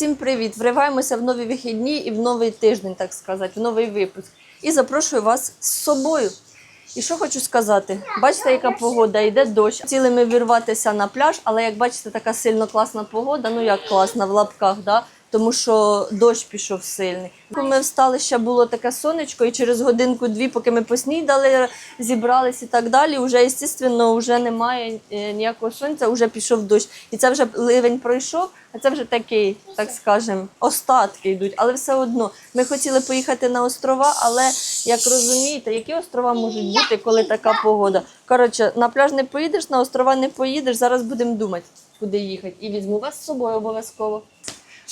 Всім привіт! Вриваємося в нові вихідні і в новий тиждень, так сказати, в новий випуск. І запрошую вас з собою. І що хочу сказати, бачите, яка погода, йде дощ. Хотіли ми вірватися на пляж, але як бачите, така сильно класна погода. Ну як класна в лапках, да? Тому що дощ пішов сильний. Коли Ми встали, ще було таке сонечко, і через годинку-дві, поки ми поснідали, зібрались і так далі. Вже, звісно, вже немає е, ніякого сонця, вже пішов дощ. І це вже ливень пройшов, а це вже такий, так скажемо, остатки йдуть. Але все одно ми хотіли поїхати на острова, але як розумієте, які острова можуть бути, коли така погода? Коротше, на пляж не поїдеш, на острова не поїдеш. Зараз будемо думати, куди їхати. І візьму вас з собою обов'язково.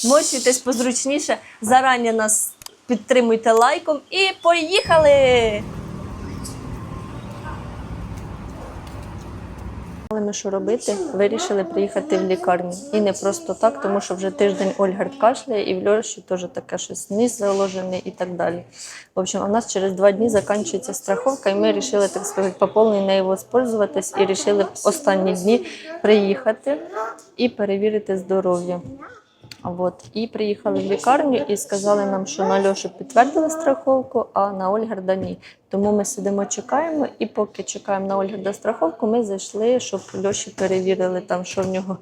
Мочуйтесь позручніше. Зарані нас підтримуйте лайком і поїхали! Але ми що робити? Вирішили приїхати в лікарню. І не просто так, тому що вже тиждень Ольгард кашляє, і в Льоші теж таке щось ніс заложений і так далі. В общем, у нас через два дні закінчується страховка, і ми вирішили, так сказати, по повній нею воспользуватись і вирішили останні дні приїхати і перевірити здоров'я. От. І приїхали в лікарню і сказали нам, що на Льошу підтвердили страховку, а на Ольгарда ні. Тому ми сидимо, чекаємо, і поки чекаємо на Ольгарда страховку, ми зайшли, щоб Льоші перевірили, там, що в нього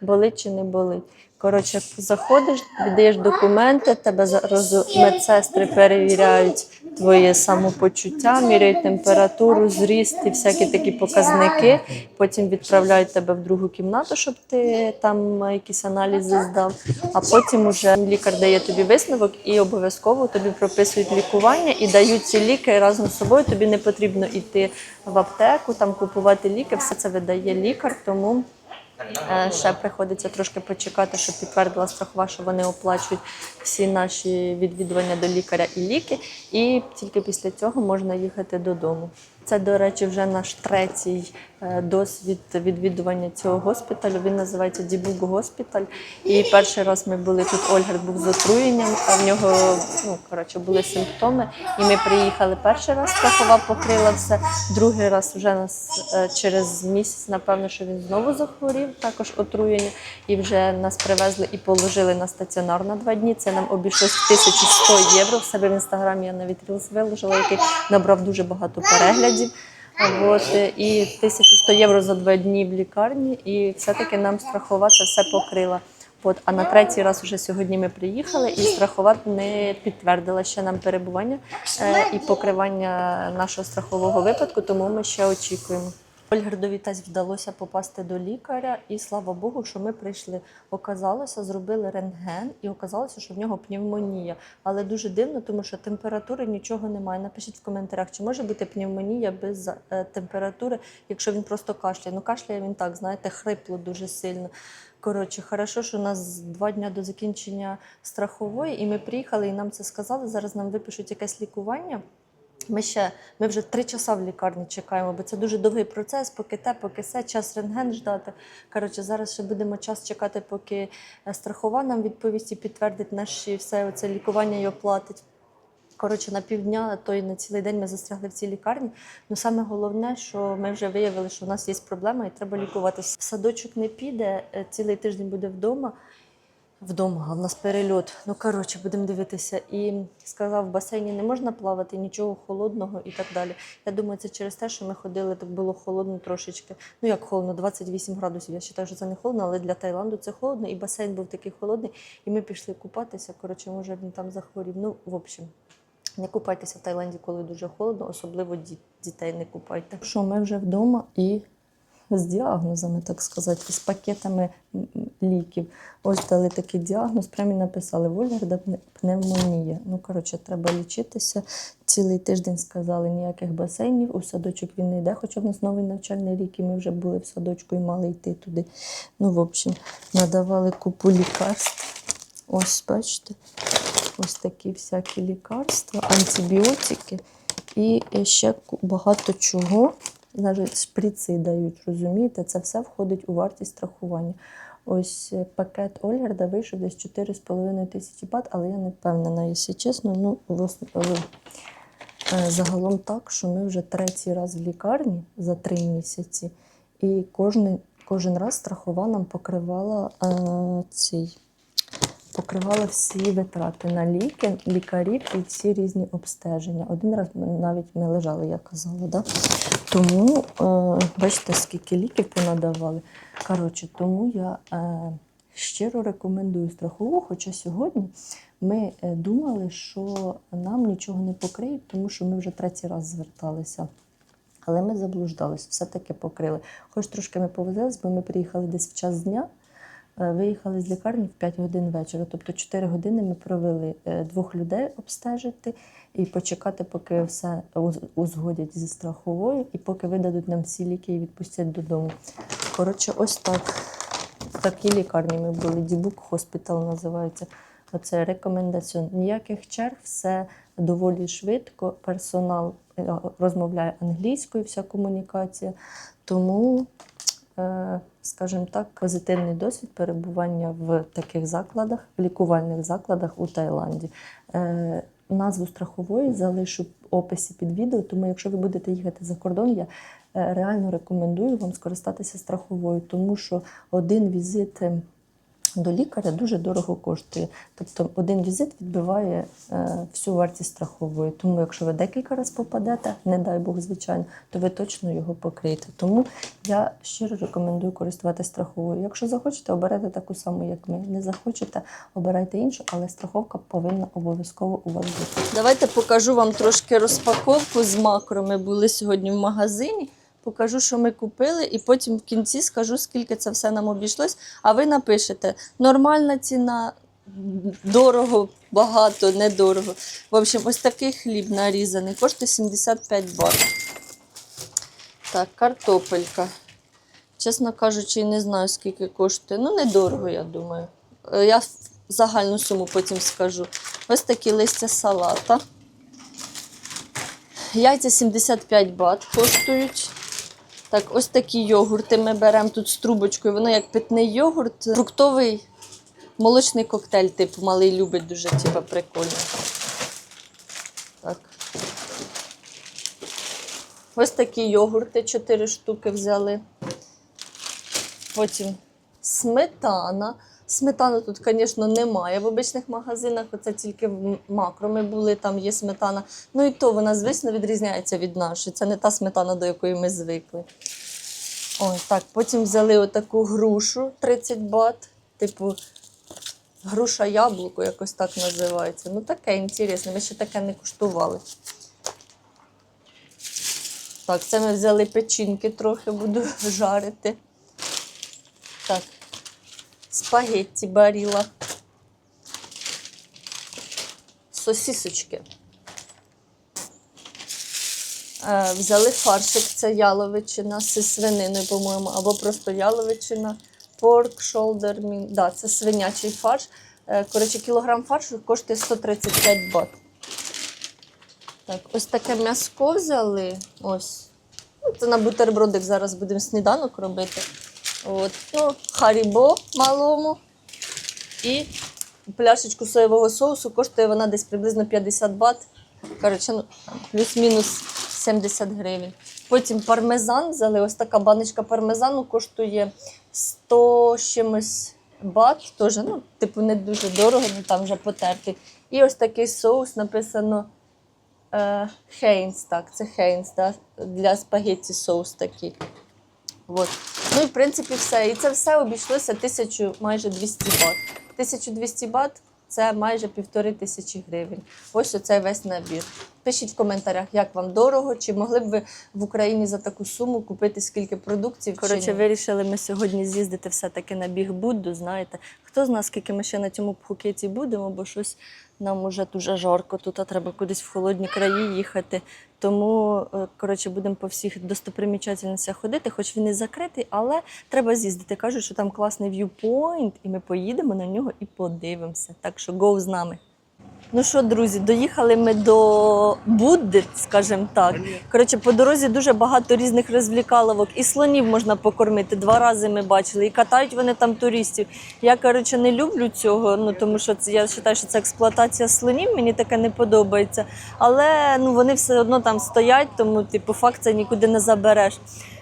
болить чи не болить. Коротше, заходиш, віддаєш документи, тебе медсестри перевіряють твоє самопочуття, міряють температуру, зріст і всякі такі показники. Потім відправляють тебе в другу кімнату, щоб ти там якісь аналізи здав. А потім уже лікар дає тобі висновок і обов'язково тобі прописують лікування і дають ці ліки разом з собою. Тобі не потрібно йти в аптеку, там купувати ліки. Все це видає лікар, тому. Е, Ще приходиться трошки почекати, щоб підтвердила страхова, що вони оплачують всі наші відвідування до лікаря і ліки. І тільки після цього можна їхати додому. Це, до речі, вже наш третій досвід відвідування цього госпіталю. Він називається Дібук Госпіталь. І перший раз ми були тут. Ольгер був з отруєнням. а В нього ну коротше були симптоми. І ми приїхали перший раз. Страхова покрила все. Другий раз вже нас е, через місяць, напевно, що він знову захворів, також отруєння. І вже нас привезли і положили на стаціонар на два дні. Це нам обійшлось в 1100 євро. В себе в інстаграмі я навіть рілс виложила, який набрав дуже багато переглядів. От, і 1100 євро за два дні в лікарні, і все-таки нам страхова це все покрила. От, а на третій раз вже сьогодні ми приїхали, і страхова не підтвердила ще нам перебування е, і покривання нашого страхового випадку, тому ми ще очікуємо. Ольгердові теж вдалося попасти до лікаря, і слава Богу, що ми прийшли. Оказалося, зробили рентген, і оказалося, що в нього пневмонія. Але дуже дивно, тому що температури нічого немає. Напишіть в коментарях, чи може бути пневмонія без е, температури, якщо він просто кашляє. Ну кашляє він так, знаєте, хрипло дуже сильно. Коротше, хорошо, що у нас два дні до закінчення страхової, і ми приїхали, і нам це сказали. Зараз нам випишуть якесь лікування. Ми ще ми вже три часа в лікарні чекаємо, бо це дуже довгий процес, поки те, поки все, час рентген ждати. Коротше, зараз ще будемо час чекати, поки е, страхова нам відповість і підтвердить наші все це лікування і оплатить. Коротше, на півдня, то й на цілий день ми застрягли в цій лікарні. Ну саме головне, що ми вже виявили, що у нас є проблема і треба лікуватися. Садочок не піде, е, цілий тиждень буде вдома. Вдома, а в нас перельот. Ну коротше, будемо дивитися. І сказав, в басейні не можна плавати, нічого холодного і так далі. Я думаю, це через те, що ми ходили, так було холодно трошечки. Ну як холодно, 28 градусів. Я вважаю, що це не холодно, але для Таїланду це холодно, і басейн був такий холодний. І ми пішли купатися. Коротше, може він там захворів. Ну, в общем. Не купайтеся в Таїланді, коли дуже холодно, особливо дітей не купайте. Що ми вже вдома і з діагнозами, так сказати, з пакетами ліків. Ось дали такий діагноз, прямо написали Вольгарда пне- пневмонія. Ну, коротше, треба лічитися. Цілий тиждень сказали ніяких басейнів. У садочок він не йде, хоча в нас новий навчальний рік, і ми вже були в садочку і мали йти туди. Ну, в общем, надавали купу лікарств. Ось, бачите, ось такі всякі лікарства, антибіотики і ще багато чого. Навіть шприци дають, розумієте, це все входить у вартість страхування. Ось е, пакет Ольгерда вийшов десь 4,5 тисячі бат, але я не впевнена, якщо чесно. Ну, е, загалом так, що ми вже третій раз в лікарні за три місяці, і кожен, кожен раз страхова нам покривала е, цей покривала всі витрати на ліки, лікарів і всі різні обстеження. Один раз навіть ми лежали, я казала. Да? Тому е, бачите, скільки ліків понадавали. Коротше, тому я е, щиро рекомендую страхову, хоча сьогодні ми е, думали, що нам нічого не покриють, тому що ми вже третій раз зверталися. Але ми заблуждались, все-таки покрили. Хоч трошки ми повезлись, бо ми приїхали десь в час дня, виїхали з лікарні в 5 годин вечора. Тобто 4 години ми провели е, двох людей обстежити і почекати, поки все узгодять зі страховою, і поки видадуть нам всі ліки і відпустять додому. Коротше, ось так. В такій лікарні ми були. Дібук хоспітал називається. Оце рекомендаціон. Ніяких черг, все доволі швидко. Персонал е, розмовляє англійською, вся комунікація. Тому, е, скажімо так, позитивний досвід перебування в таких закладах, в лікувальних закладах у Таїланді. Е, Назву страхової залишу в описі під відео, тому якщо ви будете їхати за кордон, я е, реально рекомендую вам скористатися страховою, тому що один візит е, до лікаря дуже дорого коштує. Тобто один візит відбиває е, всю вартість страхової. Тому якщо ви декілька разів попадете, не дай Бог, звичайно, то ви точно його покриєте. Тому я щиро рекомендую користуватися страховою. Якщо захочете, оберете таку саму, як ми. Не захочете, обирайте іншу, але страховка повинна обов'язково у вас бути. Давайте покажу вам трошки розпаковку з макро. Ми були сьогодні в магазині. Покажу, що ми купили, і потім в кінці скажу, скільки це все нам обійшлось. А ви напишете: нормальна ціна, дорого, багато, недорого. В общем, ось такий хліб нарізаний, коштує 75 бат. Так, картопелька. Чесно кажучи, не знаю, скільки коштує. Ну, недорого, я думаю. Е, Я загальну суму потім скажу. Ось такі листя салата. Яйця 75 бат коштують. Так, ось такі йогурти ми беремо тут з трубочкою. Воно як питний йогурт, фруктовий молочний коктейль, типу, малий любить дуже, типу, прикольно. Так. Ось такі йогурти, 4 штуки взяли. Потім сметана. Сметани тут, звісно, немає в обичних магазинах. Оце тільки в макро ми були, там є сметана. Ну і то вона, звісно, відрізняється від нашої. Це не та сметана, до якої ми звикли. Ой, так, потім взяли отаку грушу 30 бат. Типу, груша яблуко, якось так називається. Ну, таке інтересне, ми ще таке не куштували. Так, це ми взяли печінки трохи, буду жарити. Так, спагетті баріла. Сосісочки. Е, Взяли фаршик, це яловичина зі свининою, по-моєму, або просто яловичина, pork shoulder meat. Да, це свинячий фарш. Е, Коротше, кілограм фаршу коштує 135 бат. Так, ось таке м'яско взяли. Ось. Ну, Це на бутербродик зараз будемо сніданок робити. От. Ну, харібо малому. І пляшечку соєвого соусу коштує вона десь приблизно 50 бат. Коротше, ну, плюс-мінус 70 гривень. Потім пармезан взяли. Ось така баночка пармезану коштує 100 чимось бат. Теж, ну, типу, не дуже дорого, ну там вже потертий. І ось такий соус написано е, Хейнс. Так, це Хейнс, да, для спагетті соус такий. От. Ну і в принципі все. І це все обійшлося 1000 майже 200 бат. 1200 бат це майже півтори тисячі гривень. Ось оцей весь набір. Пишіть в коментарях, як вам дорого, чи могли б ви в Україні за таку суму купити скільки продуктів. Коротше, вирішили ми сьогодні з'їздити все-таки на біг Будду. Знаєте, хто з нас, скільки ми ще на цьому Пхукеті будемо, бо щось нам уже дуже жарко. Тут а треба кудись в холодні краї їхати. Тому е, коротше будемо по всіх достопримічательностях ходити, хоч він і закритий, але треба з'їздити. Кажуть, що там класний в'юпойнт, і ми поїдемо на нього і подивимося. Так що гоу з нами. Ну що, друзі, доїхали ми до Будди, скажімо так. Коротше, по дорозі дуже багато різних розвлікаловок. І слонів можна покормити. Два рази ми бачили. І катають вони там туристів. Я, коротше, не люблю цього, ну тому що це, я вважаю, що це експлуатація слонів, мені таке не подобається. Але ну, вони все одно там стоять, тому типу, факт це нікуди не забереш.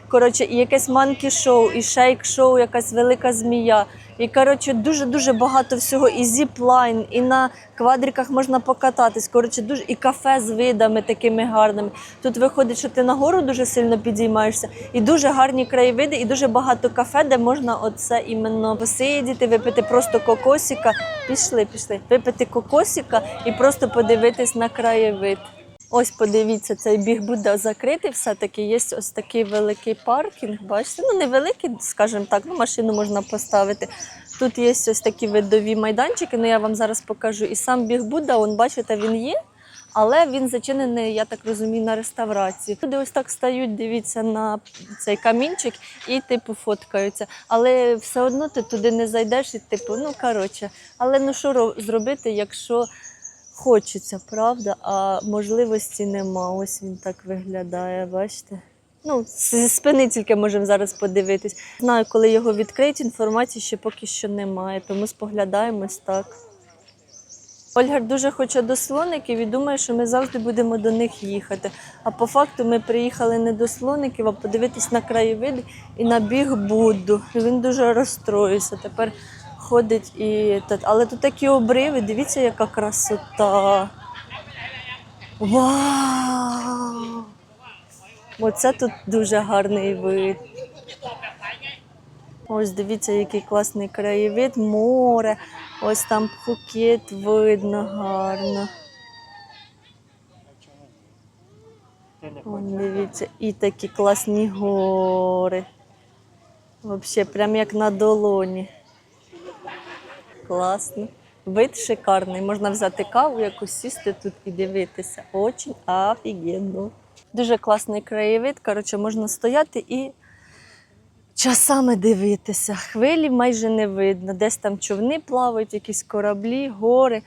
Коротше, і якесь манкі-шоу, і шейк-шоу, якась велика змія, І коротше, дуже-дуже багато всього. І зіплайн, і на квадриках можна покататись. Коротше, дуже і кафе з видами такими гарними. Тут виходить, що ти нагору дуже сильно підіймаєшся, і дуже гарні краєвиди, і дуже багато кафе, де можна оце іменно посидіти, випити просто кокосика. Пішли, пішли, випити кокосика і просто подивитись на краєвид. Ось подивіться, цей біг буде закритий. Все-таки є ось такий великий паркінг. Бачите, ну невеликий, скажімо так, ну машину можна поставити. Тут є ось такі видові майданчики, ну я вам зараз покажу. І сам біг Будда, он, бачите, він є, але він зачинений, я так розумію, на реставрації. Люди ось так стають, дивіться на цей камінчик і типу фоткаються. Але все одно ти туди не зайдеш і типу, ну коротше. Але ну що зробити, якщо хочеться, правда, а можливості нема. Ось він так виглядає, бачите? Ну, зі спини тільки можемо зараз подивитись. Знаю, коли його відкриють, інформації ще поки що немає, тому споглядаємось так. Ольга дуже хоче до слоників і думає, що ми завжди будемо до них їхати. А по факту ми приїхали не до слоників, а подивитись на краєвиди і на біг Будду. Він дуже розстроївся. Тепер ходить і. Але тут такі обриви, дивіться, яка красота. Вау! Оце тут дуже гарний вид. Ось дивіться, який класний краєвид, море. Ось там Пхукет видно гарно. Вон, дивіться, і такі класні гори. Взагалі, прям як на долоні. Класно. Вид шикарний. Можна взяти каву, якусь сісти тут і дивитися. Очень офігенно. Дуже класний краєвид. Коротше, можна стояти і часами дивитися. Хвилі майже не видно. Десь там човни плавають, якісь кораблі, гори.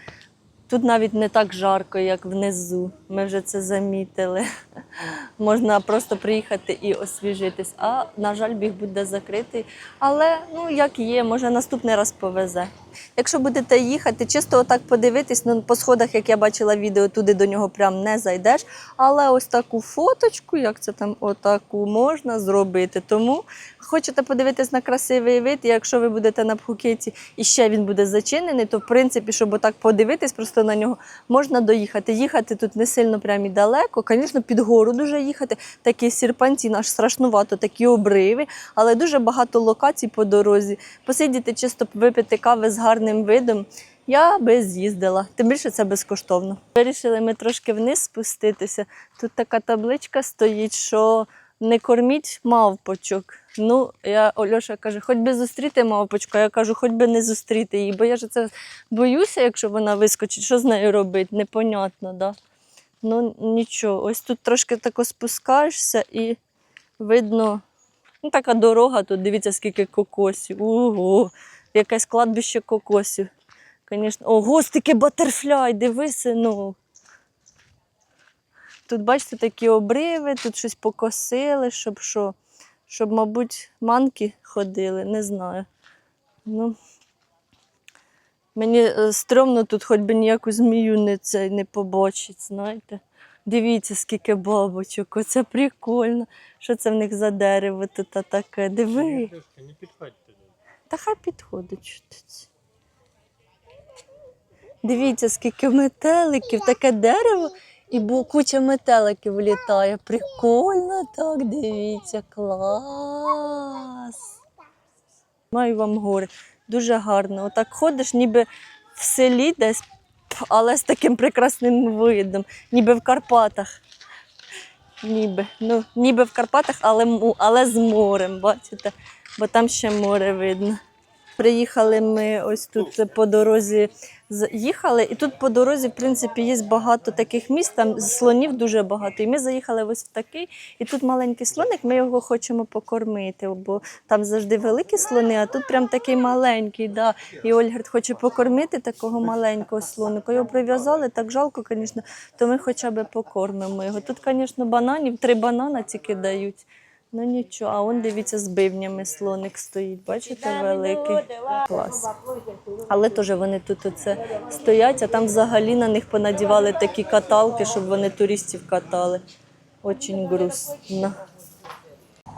Тут навіть не так жарко, як внизу. Ми вже це замітили. Можна просто приїхати і освіжитись. А на жаль, біг буде закритий. Але ну як є, може наступний раз повезе. Якщо будете їхати, чисто отак подивитись, ну по сходах, як я бачила відео, туди до нього прям не зайдеш. Але ось таку фоточку, як це там, отаку можна зробити. Тому хочете подивитись на красивий вид, і якщо ви будете на Пхукеті і ще він буде зачинений, то в принципі, щоб отак подивитись просто на нього, можна доїхати. Їхати тут не сильно прям і далеко. Звісно, під гору дуже їхати. Такі сірпанці, аж страшнувато, такі обриви, але дуже багато локацій по дорозі. Посидіти, чисто випити кави з гарним видом. Я би з'їздила, тим більше це безкоштовно. Вирішили ми трошки вниз спуститися. Тут така табличка стоїть, що не корміть мавпочок. Ну, я Ольоша каже, хоч би зустріти мавпочку, а я кажу, хоч би не зустріти її, бо я ж це боюся, якщо вона вискочить, що з нею робити, непонятно, да? Ну нічого, ось тут трошки тако спускаєшся і видно, ну така дорога, тут дивіться, скільки кокосів. Ого, якесь кладбище кокосів. Звісно, ого, стільки батерфляй, дивися, ну. Тут, бачите, такі обриви, тут щось покосили, щоб що, щоб, мабуть, манки ходили, не знаю. Ну, мені е, стрьомно тут хоч би ніяку змію не, це, не побачить, знаєте. Дивіться, скільки бабочок, оце прикольно. Що це в них за дерево тут таке? Диви. Не підходьте туди. Та хай підходить. ти. Дивіться, скільки метеликів, таке дерево, і куча метеликів літає. Прикольно так, дивіться, клас. Маю вам гори. Дуже гарно. Отак ходиш, ніби в селі десь, але з таким прекрасним видом, ніби в Карпатах. Ніби. Ну, ніби в Карпатах, але, але з морем, бачите? Бо там ще море видно. Приїхали ми ось тут по дорозі їхали, і тут по дорозі, в принципі, є багато таких місць, там слонів дуже багато. І ми заїхали ось в такий, і тут маленький слоник, ми його хочемо покормити, бо там завжди великі слони, а тут прям такий маленький. Да. І Ольгерт хоче покормити такого маленького слоника. Його прив'язали, так жалко, звісно, то ми хоча б покормимо його. Тут, звісно, бананів, три банана тільки дають. Ну нічого, а он дивіться, з бивнями слоник стоїть. Бачите, великий. Клас. Але теж вони тут оце стоять, а там взагалі на них понадівали такі каталки, щоб вони туристів катали. Очень грустно.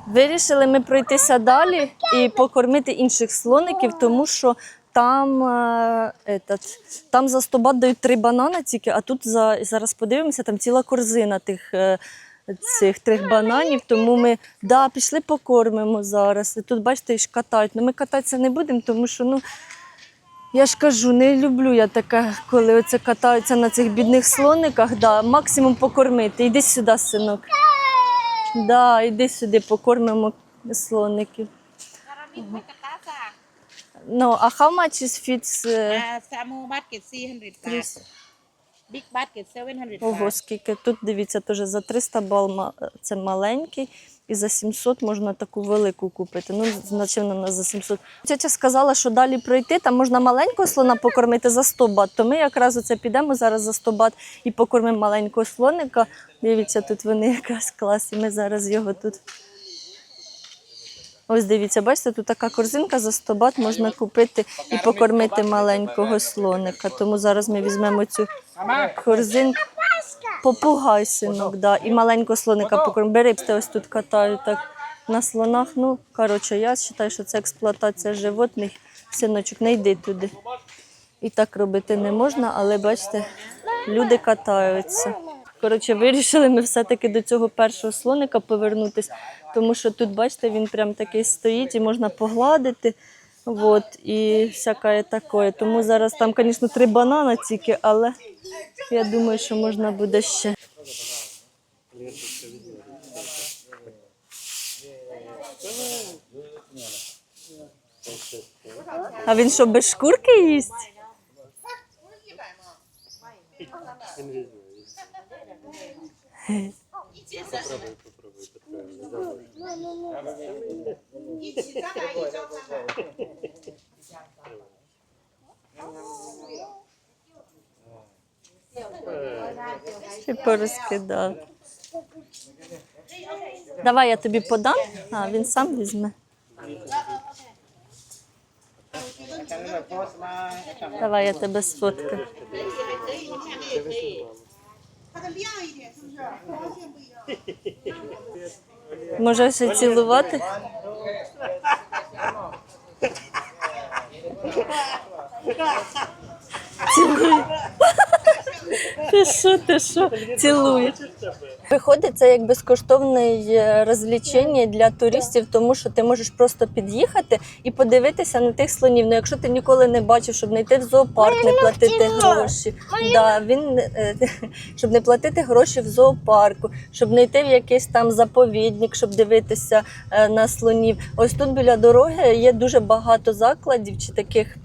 Вирішили ми пройтися далі і покормити інших слоників, тому що там, е, етот, там за 100 бат дають три банани тільки, а тут за, зараз подивимося, там ціла корзина тих, е, цих трьох бананів. Тому ми да, пішли покормимо зараз. І тут, бачите, їх катають. Ну, ми кататися не будемо, тому що ну, я ж кажу, не люблю я таке, коли оце катаються на цих бідних слониках. Да, максимум покормити. Іди сюди, синок. Да, іди сюди, покормимо слоників. Ceramic Macatasa. Ну, а how much is fits? е, Uh, Samu market 300 baht. Big basket 700 Ого, скільки. Тут дивіться, теж за 300 бал це маленький, і за 700 можна таку велику купити. Ну, значить, вона за 700. Тетя сказала, що далі пройти, там можна маленького слона покормити за 100 бат. То ми якраз оце підемо зараз за 100 бат і покормимо маленького слоника. Дивіться, тут вони якраз клас, ми зараз його тут. Ось дивіться, бачите, тут така корзинка за 100 бат можна купити і покормити маленького слоника. Тому зараз ми візьмемо цю корзинку. Попугай, синок, да. І маленького слоника покормимо. Бери, ось тут катають так на слонах. Ну, коротше, я вважаю, що це експлуатація животних. Синочок, не йди туди. І так робити не можна, але бачите, люди катаються. Коротше, вирішили ми все-таки до цього першого слоника повернутися, тому що тут, бачите, він прям такий стоїть і можна погладити. Вот, і всяке таке. Тому зараз там, звісно, три банана тільки, але я думаю, що можна буде ще. А він що, без шкурки їсть? І порозкидав. Давай я тобі подам, а він сам візьме. Давай я тебе сфоткаю. Може ще цілувати? Цілуй. Ти що, ти що? Цілуєш. Виходить, це як безкоштовне е, розвлечення для туристів, тому що ти можеш просто під'їхати і подивитися на тих слонів. Ну, якщо ти ніколи не бачив, щоб не йти в зоопарк, не платити гроші. Да, він, е, щоб не платити гроші в зоопарку, щоб не йти в якийсь там заповідник, щоб дивитися е, на слонів. Ось тут біля дороги є дуже багато закладів чи таких.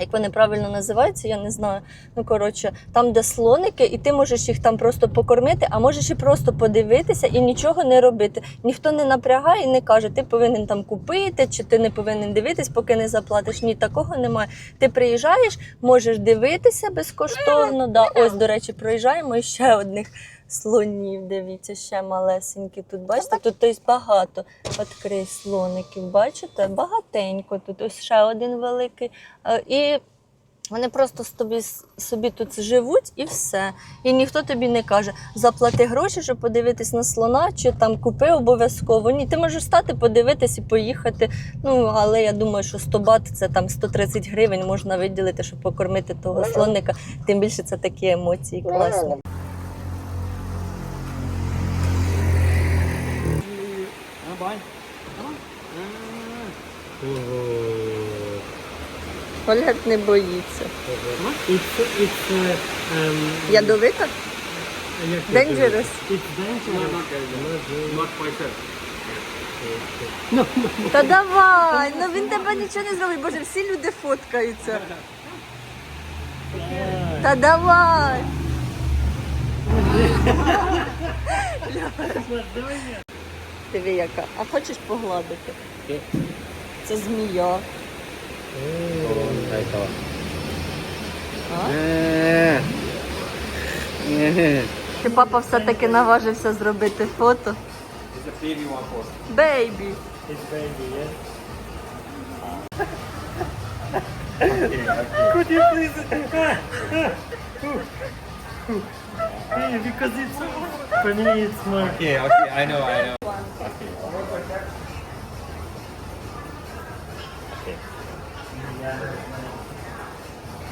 Як вони правильно називаються, я не знаю. Ну коротше, там, де слоники, і ти можеш їх там просто покормити, а можеш і просто подивитися і нічого не робити. Ніхто не напрягає і не каже, ти повинен там купити, чи ти не повинен дивитись, поки не заплатиш. Ні, такого немає. Ти приїжджаєш, можеш дивитися безкоштовно. Да, ось, до речі, проїжджаємо і ще одних слонів. Дивіться, ще малесенькі тут. Бачите, тут ось багато відкрий слоників. Бачите? Багатенько. Тут ось ще один великий. Е, І вони просто собі, собі тут живуть і все. І ніхто тобі не каже, заплати гроші, щоб подивитись на слона, чи там купи обов'язково. Ні, ти можеш стати, подивитись і поїхати. Ну, але я думаю, що 100 бат це там 130 гривень можна виділити, щоб покормити того слоника. Тим більше це такі емоції класні. Ольга не боїться. It's it's uh, um, Ядовита? Dangerous. It's dangerous. Not poison. Та давай, ну він тебе нічого не зробить. Боже, всі люди фоткаються. Та давай. Диви яка. А хочеш погладити? Це змія. А? Чи папа все-таки наважився зробити фото? Бейбі. Could you please? Yeah, because it's for me it's more. Okay, okay, I know, I know.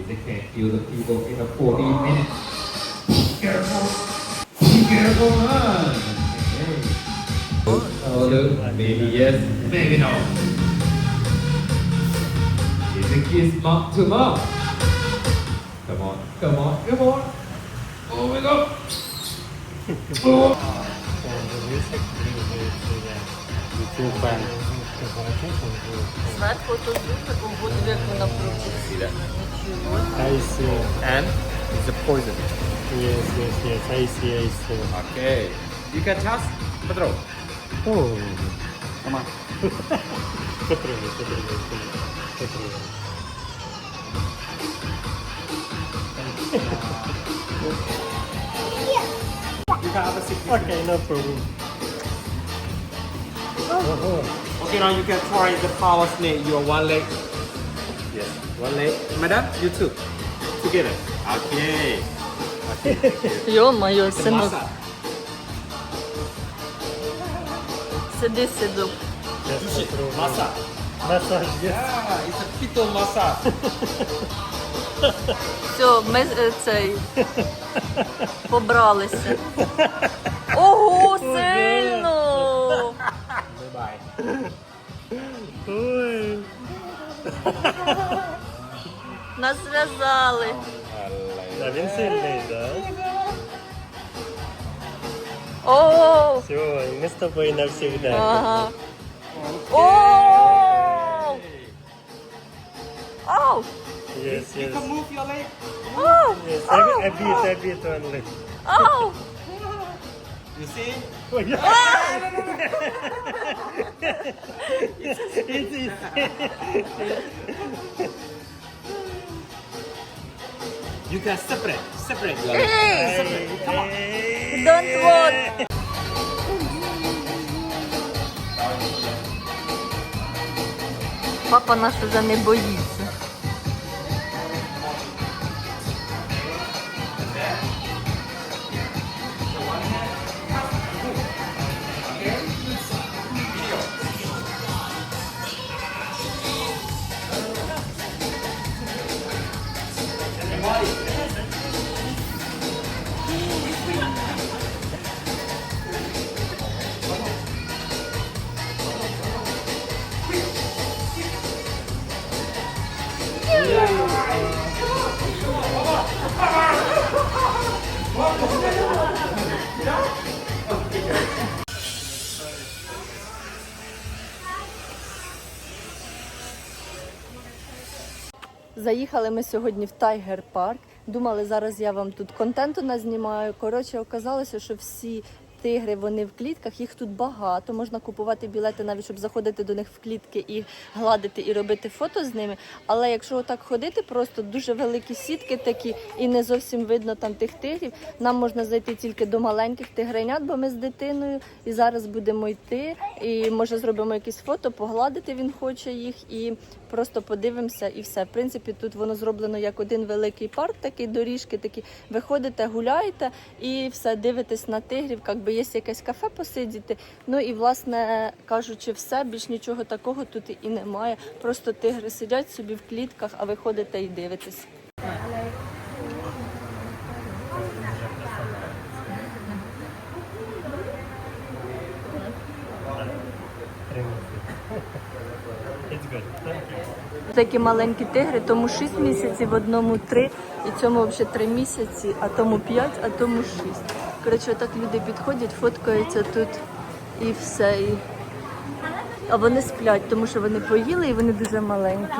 If they can't kill the people in a 40 minutes. Be careful. Be careful. Okay. Oh, look. Maybe yes, maybe no. Is the kiss mom to mom? Come on, come on, come on. Oh my god. Oh. YouTube fan. Зверху тут таку воду, як вона пропустила. I see. And it's a poison. Yes, yes, yes. I see, I see. Okay. You can touch Pedro. Oh. Come on. Попробуй, попробуй, попробуй. Okay, no problem. Oh, Okay, now you can try the power snake. Your one leg. Yes, one leg. Madam, you two. Together. Okay. Йо-моє, синок, Massage. сиди, сидок. сейчас попробуем. Massage. Массаж, yes. Yeah, it's a pito massage. Все, ми е, цей побралися. Ого, сильно! Нас зв'язали. Да, він сильний, да? О! Все, ми з тобою навсегда. Ага. О! Ау! Yes, You can move your leg. Ау! Yes, a, a bit, a bit only. Ау! You see? Ой, It's easy. You can separate. Separate your leg. Ей! Come on. Don't want! Папа наш уже не боїться. Заїхали ми сьогодні в Тайгер Парк. Думали, зараз я вам тут контенту назнімаю. Коротше, оказалося, що всі тигри вони в клітках, їх тут багато. Можна купувати білети, навіть щоб заходити до них в клітки і гладити і робити фото з ними. Але якщо отак ходити, просто дуже великі сітки такі, і не зовсім видно там тих тигрів. Нам можна зайти тільки до маленьких тигренят, бо ми з дитиною. І зараз будемо йти. І може зробимо якісь фото, погладити він хоче їх і просто подивимося і все. В принципі, тут воно зроблено як один великий парк, такий доріжки, такі виходите, гуляєте і все дивитесь на тигрів, як би є якесь кафе посидіти. Ну і власне кажучи, все більш нічого такого тут і немає. Просто тигри сидять собі в клітках, а ви ходите і дивитесь. Такі маленькі тигри, тому 6 місяців, одному 3, і цьому взагалі 3 місяці, а тому 5, а тому 6. Коротше, так люди підходять, фоткаються тут і все. І... А вони сплять, тому що вони поїли і вони дуже маленькі.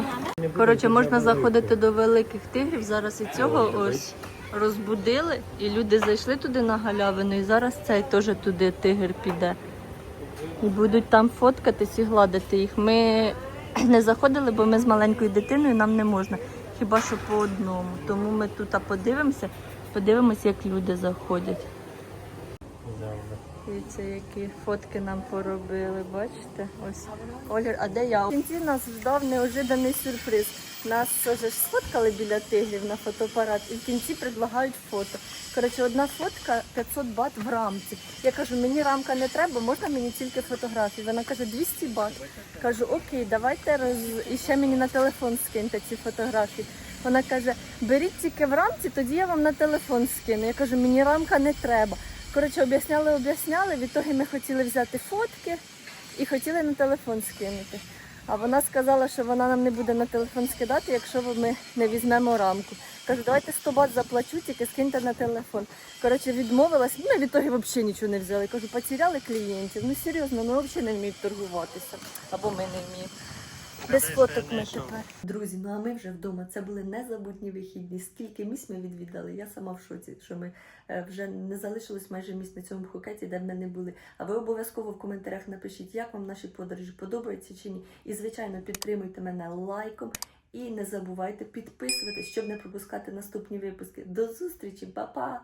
Коротше, можна заходити до великих тигрів. Зараз і цього ось розбудили, і люди зайшли туди на галявину, і зараз цей теж туди тигр піде. І будуть там фоткатись і гладити їх. Ми не заходили, бо ми з маленькою дитиною нам не можна. хіба що по одному. Тому ми тут подивимося, подивимося, як люди заходять. Дивіться, які фотки нам поробили, бачите? Ось Оля, а де я? В кінці нас ждав неожиданий сюрприз. Нас вже ж сфоткали біля тигрів на фотоапарат і в кінці предлагають фото. Коротше, одна фотка 500 бат в рамці. Я кажу, мені рамка не треба, можна мені тільки фотографії. Вона каже, 200 бат. Кажу, окей, давайте роз... і ще мені на телефон скиньте ці фотографії. Вона каже, беріть тільки в рамці, тоді я вам на телефон скину. Я кажу, мені рамка не треба. Коротше, об'ясняли, об'ясняли. Відтоді ми хотіли взяти фотки і хотіли на телефон скинути. А вона сказала, що вона нам не буде на телефон скидати, якщо ми не візьмемо рамку. Кажу, давайте 100 бат заплачу, тільки скиньте на телефон. Коротше, відмовилась. Ми від того взагалі нічого не взяли. Кажу, потеряли клієнтів. Ну серйозно, ну взагалі не вміють торгуватися. Або ми не вміємо. Без фоток ми тепер. Друзі, ну а ми вже вдома. Це були незабутні вихідні. Скільки місць ми відвідали? Я сама в шоці, що ми е, вже не залишилось майже місць на цьому Пхукеті, де б ми не були. А ви обов'язково в коментарях напишіть, як вам наші подорожі подобаються чи ні. І, звичайно, підтримуйте мене лайком. І не забувайте підписуватись, щоб не пропускати наступні випуски. До зустрічі, Па-па!